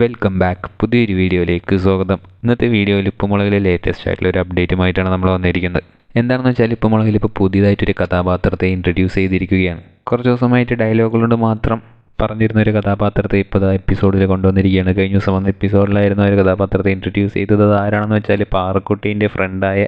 Welcome back. പുതിയൊരു വീഡിയോയിലേക്ക് സ്വാഗതം. ഇന്നത്തെ വീഡിയോയിൽ ഉപ്പുമുളകിലെ ലേറ്റസ്റ്റ് ആയിട്ടുള്ള ഒരു അപ്ഡേറ്റുമായിട്ടാണ് നമ്മൾ വന്നിരിക്കുന്നത്. എന്താണെന്ന് വെച്ചാൽ ഉപ്പുമുളകിൽ ഇപ്പോൾ പുതിയതായിട്ടൊരു കഥാപാത്രത്തെ ഇൻട്രൊഡ്യൂസ് ചെയ്തിരിക്കുകയാണ്. കുറച്ച് ദിവസമായിട്ട് ഡയലോഗ് കൊണ്ട് മാത്രം പറഞ്ഞിരുന്ന ഒരു കഥാപാത്രത്തെ ഇപ്പോൾ എപ്പിസോഡിൽ കൊണ്ടുവന്നിരിക്കുകയാണ്. കഴിഞ്ഞ ദിവസം വന്ന എപ്പിസോഡിലായിരുന്നു ഒരു കഥാപാത്രത്തെ ഇൻട്രൊഡ്യൂസ് ചെയ്തത്. ആരാണെന്ന് വെച്ചാൽ പാറക്കുട്ടീന്റെ ഫ്രണ്ടായ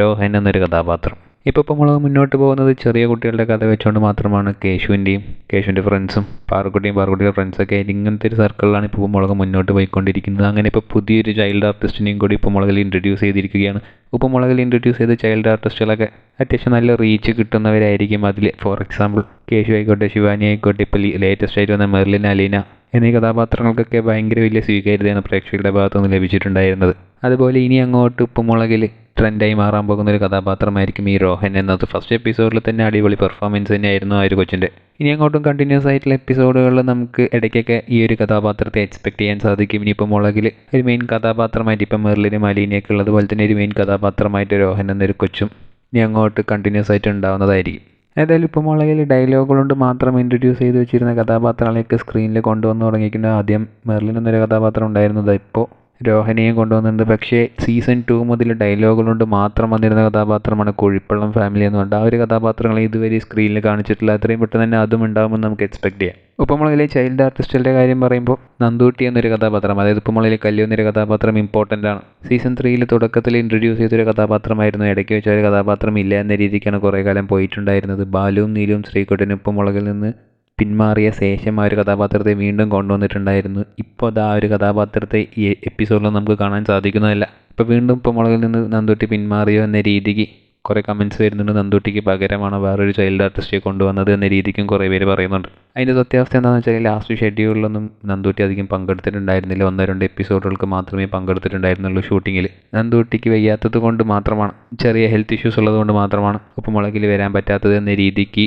രോഹൻ എന്നൊരു കഥാപാത്രം. ഇപ്പോൾ ഇപ്പോൾ നമ്മൾ മുന്നോട്ട് പോകുന്നത് ചെറിയ കുട്ടികളുടെ കഥ വെച്ചുകൊണ്ട് മാത്രമാണ് കേശുവിന്റെയും കേശുവിന്റെ ഫ്രണ്ട്സും പാറക്കുട്ടിയും പാറക്കുട്ടിയുടെ ഫ്രണ്ട്സൊക്കെ ആയിട്ട് ഇങ്ങനത്തെ ഒരു സർക്കിളിലാണ് ഇപ്പോൾ ഉപ്പുമുളക് മുന്നോട്ട് പോയിക്കൊണ്ടിരിക്കുന്നത്. അങ്ങനെ ഇപ്പോൾ പുതിയൊരു ചൈൽഡ് ആർട്ടിസ്റ്റിനെയും കൂടി ഉപ്പുമുളകിൽ ഇൻട്രൊഡ്യൂസ് ചെയ്തിരിക്കുകയാണ്. ഉപ്പുമുളകിൽ ഇൻട്രൊഡ്യൂസ് ചെയ്ത ചൈൽഡ് ആർട്ടിസ്റ്റുകളൊക്കെ അത്യാവശ്യം നല്ല റീച്ച് കിട്ടുന്നവരായിരിക്കും അതിൽ ഫോർ എക്സാമ്പിൾ കേശു ആയിക്കോട്ടെ ശിവാനി ആയിക്കോട്ടെ ഇപ്പോൾ ലേറ്റസ്റ്റ് ആയിട്ട് വന്ന മെർലിൻ അലീന എന്നീ കഥാപാത്രങ്ങൾക്കൊക്കെ ഭയങ്കര വലിയ സ്വീകാര്യതയാണ് പ്രേക്ഷകരുടെ ഭാഗത്തുനിന്ന് ലഭിച്ചിട്ടുണ്ടായിരുന്നത്. അതുപോലെ ഇനി അങ്ങോട്ട് ഉപ്പുമുളകിൽ ട്രെൻഡായി മാറാൻ പോകുന്ന ഒരു കഥാപാത്രമായിരിക്കും ഈ രോഹൻ എന്നത്. ഫസ്റ്റ് എപ്പിസോഡിൽ തന്നെ അടിപൊളി പെർഫോമൻസ് തന്നെയായിരുന്നു ആ ഒരു കൊച്ചിന്റെ. ഇനി അങ്ങോട്ടും കണ്ടിന്യൂസ് ആയിട്ടുള്ള എപ്പിസോഡുകളിൽ നമുക്ക് ഇടയ്ക്കൊക്കെ ഈ ഒരു കഥാപാത്രത്തെ എക്സ്പെക്ട് ചെയ്യാൻ സാധിക്കും. ഇനിയിപ്പോൾ മുളകിൽ ഒരു മെയിൻ കഥാപാത്രമായിട്ട് ഇപ്പം മെറിലിന് മലിനെയൊക്കെ ഉള്ളത് ഉള്ളതുപോലെ തന്നെ ഒരു മെയിൻ കഥാപാത്രമായിട്ട് രോഹൻ എന്നൊരു കൊച്ചും ഇനി അങ്ങോട്ട് കണ്ടിന്യൂസ് ആയിട്ട് ഉണ്ടാവുന്നതായിരിക്കും. ഏതായാലും ഇപ്പോൾ മുളകിൽ ഡയലോഗ് കൊണ്ട് മാത്രം ഇൻട്രൊഡ്യൂസ് ചെയ്ത് വെച്ചിരുന്ന കഥാപാത്രങ്ങളെയൊക്കെ സ്ക്രീനിൽ കൊണ്ടുവന്ന് തുടങ്ങിയിരിക്കുന്ന. ആദ്യം മെർലിൻ എന്നൊരു കഥാപാത്രം ഉണ്ടായിരുന്നത് ഇപ്പോൾ രോഹനെയും കൊണ്ടുവന്നിട്ടുണ്ട്. പക്ഷേ സീസൺ ടു മുതൽ ഡയലോഗുകൾ കൊണ്ട് മാത്രം വന്നിരുന്ന കഥാപാത്രമാണ് കുഴിപ്പള്ളം ഫാമിലി എന്ന് പറഞ്ഞിട്ട്. ആ ഒരു കഥാപാത്രങ്ങളെ ഇതുവരെ സ്ക്രീനിൽ കാണിച്ചിട്ടില്ല. അത്രയും പെട്ടെന്ന് തന്നെ അതും ഉണ്ടാകുമെന്ന് നമുക്ക് എക്സ്പെക്ട് ചെയ്യാം. ഉപ്പമുളകിലെ ചൈൽഡ് ആർട്ടിസ്റ്റുകളുടെ കാര്യം പറയുമ്പോൾ നന്ദൂട്ടി എന്നൊരു കഥാപാത്രം അതായത് ഉപ്പമുളകിലെ കല്ലു എന്നൊരു കഥാപാത്രം ഇമ്പോർട്ടന്റ് ആണ്. സീസൺ ത്രീയിൽ തുടക്കത്തിൽ ഇൻട്രൊഡ്യൂസ് ചെയ്തൊരു കഥാപാത്രമായിരുന്നു. ഇടയ്ക്ക് വെച്ച ഒരു കഥാപാത്രം ഇല്ല എന്ന രീതിക്കാണ് കുറേ കാലം പോയിട്ടുണ്ടായിരുന്നത്. ബാലുവും നീലും ശ്രീകുട്ടനും ഉപ്പമുളകിൽ നിന്ന് പിന്മാറിയ ശേഷം ആ ഒരു കഥാപാത്രത്തെ വീണ്ടും കൊണ്ടുവന്നിട്ടുണ്ടായിരുന്നു. ഇപ്പോൾ അത് ഒരു കഥാപാത്രത്തെ ഈ എപ്പിസോഡിൽ നമുക്ക് കാണാൻ സാധിക്കുന്നതല്ല. ഇപ്പോൾ വീണ്ടും ഇപ്പോൾ മുളകിൽ നിന്ന് നന്ദുട്ടി പിന്മാറിയോ എന്ന രീതിക്ക് കുറേ കമൻസ് വരുന്നുണ്ട്. നന്ദുട്ടിക്ക് പകരമാണ് വേറൊരു ചൈൽഡ് ആർട്ടിസ്റ്റിനെ കൊണ്ടുവന്നത് എന്ന രീതിക്കും കുറേ പേര് പറയുന്നുണ്ട്. അതിന്റെ സത്യാവസ്ഥ എന്താണെന്ന് വെച്ചാൽ ലാസ്റ്റ് ഷെഡ്യൂളിലൊന്നും നന്ദുട്ടി അധികം പങ്കെടുത്തിട്ടുണ്ടായിരുന്നില്ല. ഒന്നോ രണ്ട് എപ്പിസോഡുകൾക്ക് മാത്രമേ പങ്കെടുത്തിട്ടുണ്ടായിരുന്നുള്ളൂ ഷൂട്ടിങ്ങിൽ നന്ദുട്ടിക്ക് വയ്യാത്തത് കൊണ്ട് മാത്രമാണ് ചെറിയ ഹെൽത്ത് ഇഷ്യൂസ് ഉള്ളത് കൊണ്ട് മാത്രമാണ് ഉപ്പുമുളകിൽ വരാൻ പറ്റാത്തത് എന്ന രീതിക്ക്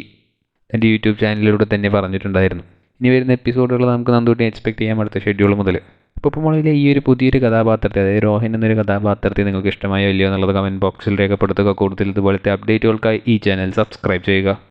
എന്റെ യൂട്യൂബ് ചാനലിലൂടെ തന്നെ പറഞ്ഞിട്ടുണ്ടായിരുന്നു. ഇനി വരുന്ന എപ്പിസോഡുകൾ നമുക്ക് നന്ദൂട്ടി എക്സ്പെക്ട് ചെയ്യാൻ അടുത്ത ഷെഡ്യൂൾ മുതൽ. അപ്പോൾ ഇപ്പോൾ മുകളിലെ ഈ ഒരു പുതിയൊരു കഥാപാത്രത്തെ അതായത് രോഹൻ എന്നൊരു കഥാപാത്രത്തെ നിങ്ങൾക്ക് ഇഷ്ടമായോ ഇല്ലയോ എന്നുള്ളത് കമന്റ് ബോക്സിൽ രേഖപ്പെടുത്തുക. കൂടുതൽ ഇതുപോലത്തെ അപ്ഡേറ്റുകൾക്കായി ഈ ചാനൽ സബ്സ്ക്രൈബ് ചെയ്യുക.